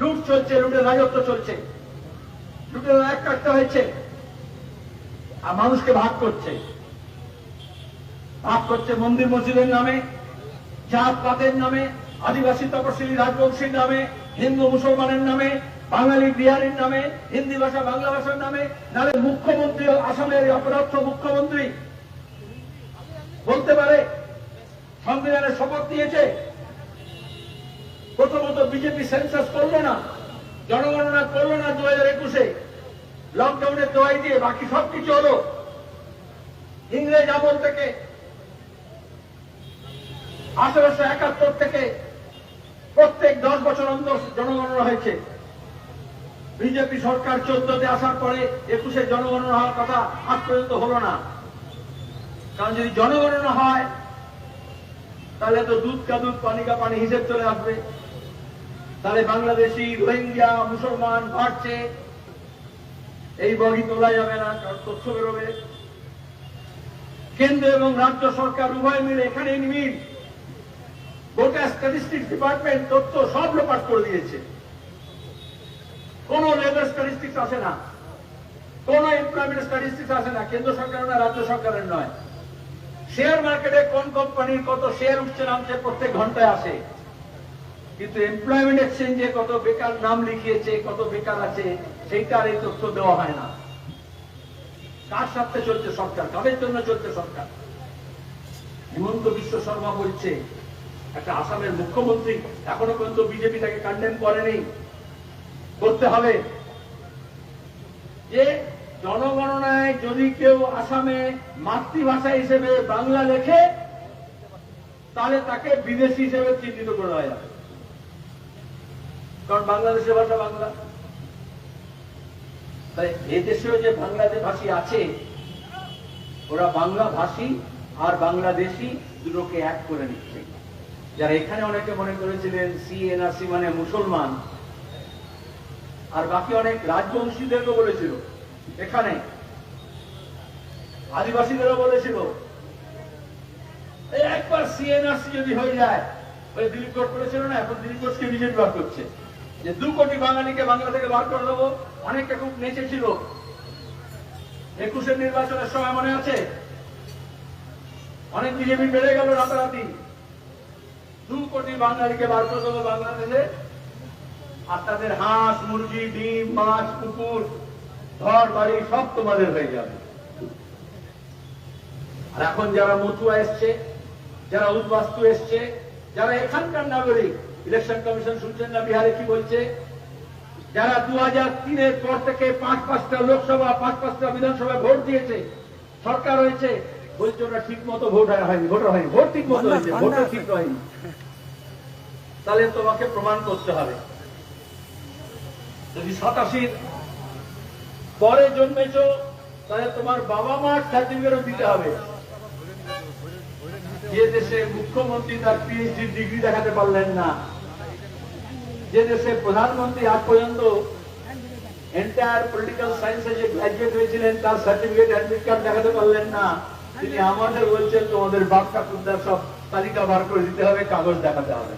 লুট চলছে, লুটের রাজত্ব চলছে। লুটের এক কাটতে হয়েছে, আর মানুষকে ভাগ করছে। ভাগ করছে মন্দির মসজিদের নামে, জাত পাতের নামে, আদিবাসী তপশিলি রাজবংশীর নামে, হিন্দু মুসলমানের নামে, বাঙালি বিহারের নামে, হিন্দি ভাষা, বাংলা ভাষার নামে, নালে মুখ্যমন্ত্রী আসামের অপরাধ মুখ্যমন্ত্রী বলতে পারে, সংবিধানের শপথ দিয়েছে। প্রথমত বিজেপি সেন্সাস করল না, জনগণনা করল না দু হাজার একুশে। লকডাউনের দোয়াই দিয়ে বাকি সবকিছু হলো। ইংরেজ আমল থেকে আঠারোশো একাত্তর থেকে প্রত্যেক দশ বছর অন্তর জনগণনা হয়েছে। বিজেপি সরকার চোদ্দতে আসার পরে একুশে জনগণনা হওয়ার কথা আজ পর্যন্ত হলো না। কারণ যদি জনগণনা হয়, তাহলে তো দুধ কা দুধ, পানি কা পানি হিসেব চলে আসবে। তাহলে বাংলাদেশি রোহিঙ্গা, মুসলমান বাড়ছে। এই বগি তোলা যাবে না, কারণ তথ্য বেরোবে। কেন্দ্র এবং রাজ্য সরকার উভয় মিলে এখানে মিল। গোটা স্ট্যাটিস্টিক্স ডিপার্টমেন্ট তথ্য সব লোপাট করে দিয়েছে। কোন লেবার স্ট্যাটিস্টিক্স আসে না। কোন এমপ্লয়মেন্ট স্ট্যাটিস্টিক্স আসে না। কেন্দ্র সরকারের না রাজ্য সরকারের নয়। শেয়ার মার্কেটে কোন কোম্পানির কত শেয়ার উঠছে, নামছে, প্রত্যেক ঘন্টায় আসে। কিন্তু এমপ্লয়মেন্ট এক্সচেঞ্জে কত বেকার নাম লিখিয়েছে, কত বেকার আছে, সেইটার এই তথ্য দেওয়া হয় না। কার স্বার্থে চলছে সরকার? কাদের জন্য চলছে সরকার? হিমন্ত বিশ্ব শর্মা বলছে, একটা আসামের মুখ্যমন্ত্রী এখনও পর্যন্ত বিজেপি তাকে কন্ডেম করেনি। করতে হবে যে জনগণনায় যদি কেউ আসামে মাতৃভাষা হিসেবে বাংলা লেখে, তাহলে তাকে বিদেশি হিসেবে চিহ্নিত করা যাবে। কারণ বাংলাদেশের ভাষা বাংলা। তাই এদেশেও যে বাংলাদেশ ভাষী আছে, ওরা বাংলা ভাষী আর বাংলাদেশি দুটোকে এক করে নিচ্ছে। যারা এখানে অনেকে মনে করেছিলেন সিএনআরসি মানে মুসলমান, আর বাকি অনেক রাজবংশীদেরকে বলেছিল। এখানে আদিবাসীদেরও বলেছিল একবার সিএনআরসি যদি হয়ে যায়, ওই দিলীপ ঘোষ করেছিল না, এখন দিলীপ ঘোষকে বিজেপি করছে। যে দু কোটি বাঙালিকে বাংলা থেকে বার করে দেবো, অনেকে খুব নেচেছিল একুশের নির্বাচনের সময় মনে আছে? অনেক বিজেপি বেড়ে গেল রাতারাতি। দু কোটি বাঙালিকে বার করে দেবো বাংলাদেশে। আর তাদের হাঁস, মুরগি, ডিম, মাছ, কুকুর, ঘর, বাড়ি সব তোমাদের হয়ে যাবে। আর এখন যারা মতুয়া এসছে, যারা উদ্বাস্তু এসছে, যারা এখানকার নাগরিক ইলেকশন কমিশন শুনছেন না বিহারে কি বলছে? যারা দু হাজার তিনের পর থেকে পাঁচ পাঁচটা লোকসভা পাঁচ পাঁচটা বিধানসভায় ভোট দিয়েছে সরকার হয়েছে বলছে ওরা ঠিক মতো ভোট হয়নি ভোটার হয়নি ভোট ঠিক মতো হয়েছে ভোটও ঠিক হয়নি। তাহলে তোমাকে প্রমাণ করতে হবে। যদি সাতাশির পরে জন্মেছ তাহলে তোমার বাবা মার সার্টিফিকেটও দিতে হবে। যে দেশে মুখ্যমন্ত্রী তার পিএইচডি ডিগ্রি দেখাতে পারলেন না যে দেশে প্রধানমন্ত্রী আজ পর্যন্ত এন্টায়ার পলিটিক্যাল সায়েন্সে যে গ্রাজুয়েট হয়েছিলেন, তার সার্টিফিকেট অ্যাডমিট কার্ড দেখাতে পারলেন না। তিনি আমাদের বলছেন, তোমাদের বাপ ঠাকুরদার সব তালিকা বার করে দিতে হবে, কাগজ দেখাতে হবে।